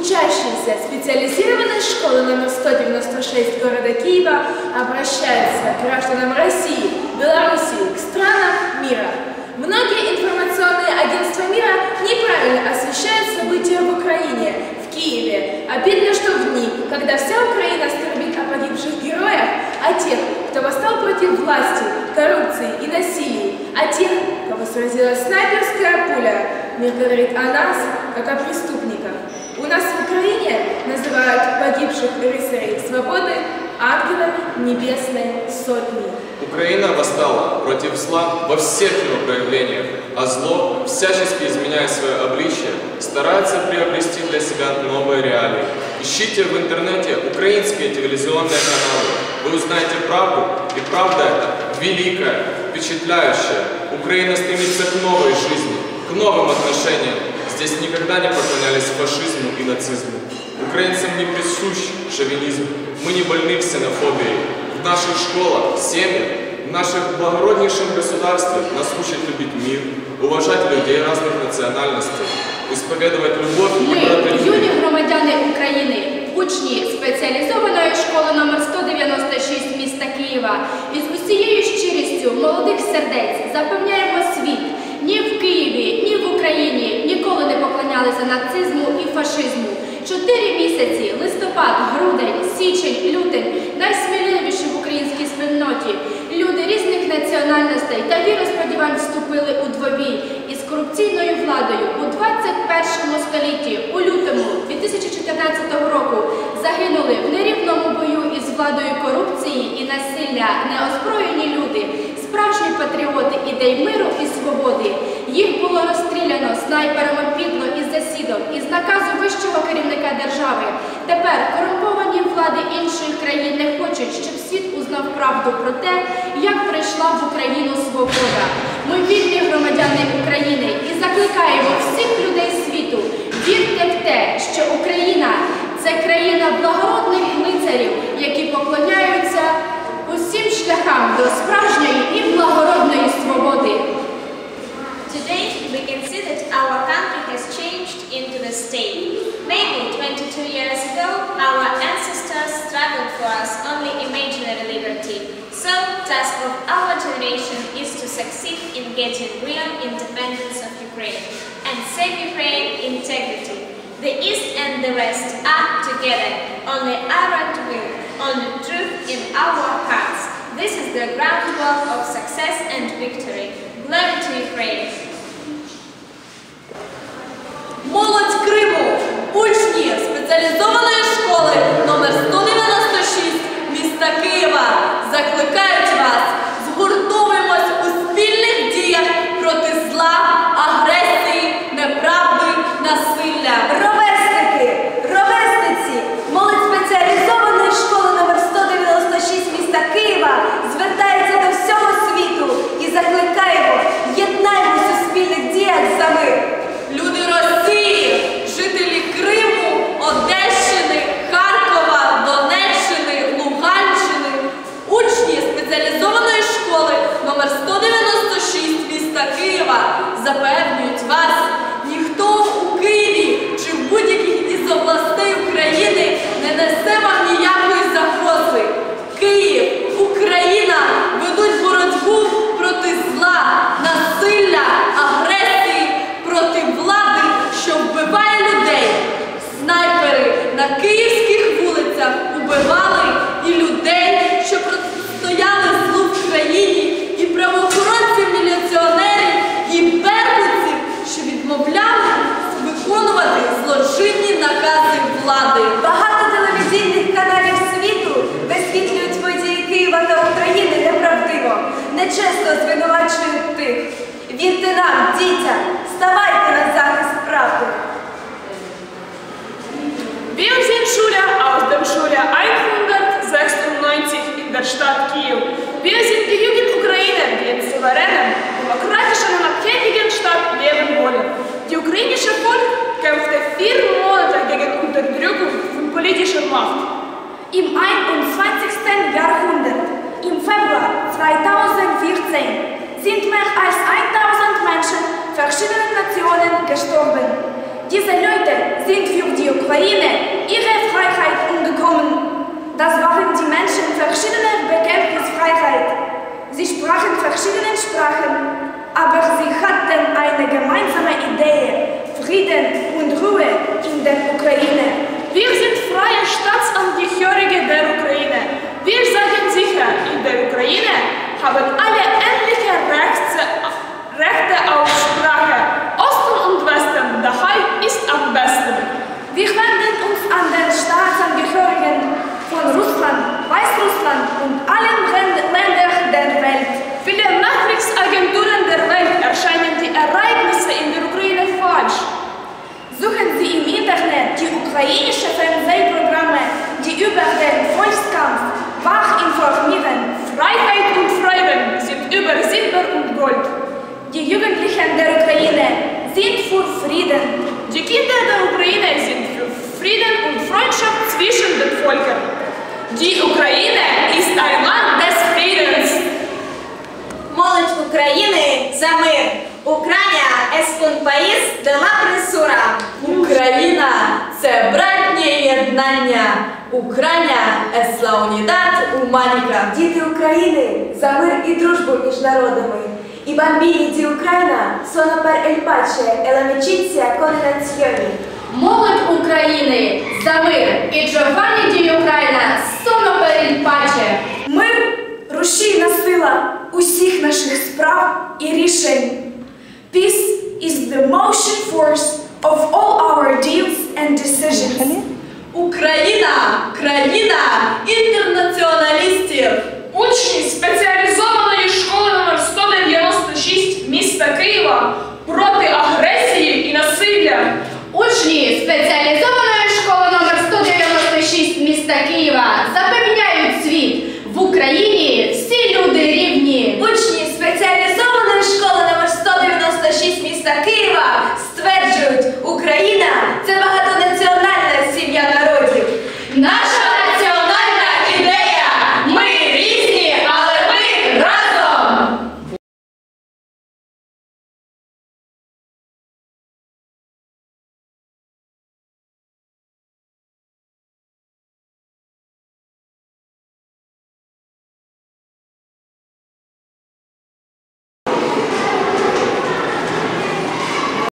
Учащиеся специализированной школы номер 196 города Киева обращаются к гражданам России, Белоруссии, к странам мира. Многие информационные агентства мира неправильно освещают события в Украине, в Киеве. Обидно, что в дни, когда вся Украина скорбит о погибших героях, о тех, кто восстал против власти, коррупции и насилия, о тех, кого сразила снайперская пуля, мир говорит о нас, как о преступниках. У нас в Украине называют погибших рыцарей свободы ангелами небесной сотни. Украина восстала против зла во всех его проявлениях, а зло, всячески изменяя свое обличие, старается приобрести для себя новые реалии. Ищите в интернете украинские телевизионные каналы. Вы узнаете правду, и правда это великая, впечатляющая. Украина стремится к новой жизни, к новым отношениям. Здесь никогда не поклонялись фашизму и нацизму. Украинцам не присущ шовинизм. Мы не больны ксенофобией. В наших школах, семьях, в наших благороднейшем государстве нас учат любить мир, уважать людей разных национальностей, исповедовать любовь и Ми, братолюбие. юні громадяни України, учні спеціалізованої школи номер 196 міста Києва, із усією щирістю молодих сердець запевняємо світ, ні в Києві, ні в Україні ніколи не поклонялися нацизму і фашизму. Чотири місяці листопад, грудень, січень, лютень найсміливіші в українській спільноті. Люди різних національностей та віросподівань вступили у двобій із корупційною владою у 21 столітті у лютому 2014 року загинули в нерівному бою із владою корупції і насилля неозброєні люди, справжні патріоти ідей миру і свободи. Їх було розстріляно снайперами підло із із наказу вищого керівника держави. Тепер корумповані влади інших країн не хочуть, щоб світ узнав правду про те, як прийшла в Україну свобода. Ми вільні громадяни України і закликаємо всіх людей світу. Вірте в те, що Україна це країна благородних лицарів, які поклоняються усім шляхам до справжньої і благородної свободи. In getting real independence of Ukraine and save Ukraine integrity. The East and the West are together. Only iron will, only truth in our hearts. This is the groundwork of success and victory. Glory to Ukraine! Міста Києва запевнюють вас, ніхто у Києві чи в будь-яких із областей України не несе вам ніякої загрози. Київ, Україна ведуть боротьбу проти зла, насилля, агресії, проти влади, що вбиває людей. Снайпери на київських вулицях убивали і людей, що протистояли злу в країні, і правоохоронців міліціонерів, і беркутців, що відмовляли виконувати злочинні накази влади. Багато телевізійних каналів світу висвітлюють події Києва та України неправдиво, нечесно звинувачують тих. Вірте нам, дітям, ставайте на захист правди. Schule 196 in der Stadt Kiew. Wir sind die Jugend Ukraine, die in souveränen, demokratischen und abhängigen Stadt leben wollen. Die ukrainische Volk kämpfte vier Monate gegen Unterdrückung Macht. Im 21. sind mehr als 1000 Menschen verschiedener Nationen gestorben. Diese Leute sind für die Ukraine ihre Freiheit umgekommen. Das waren die Menschen verschiedener Bekenntnisfreiheit. Sie sprachen verschiedene Sprachen, aber sie hatten eine gemeinsame Idee, Frieden und Ruhe in der Ukraine. Wir sind für Frieden. Die Kinder der Ukraine sind für Frieden und Freundschaft zwischen den Völkern. Die Ukraine ist ein Land des Friedens. Молодь України за мир. Україна es un país de la presura. Україна це братнє єднання. Україна es la unidad humanica. Діти України за мир і дружбу між народами. I bambini di Ucraina sono per il pace e l'amicizia con le nazioni. Молодь України за мир і Джованні Ді Україна соно перед паче. Мир рушійна сила усіх наших справ і рішень. Peace is the motion force of all our deeds and decisions. Україна країна інтернаціоналістів. Учні інтернаціональна.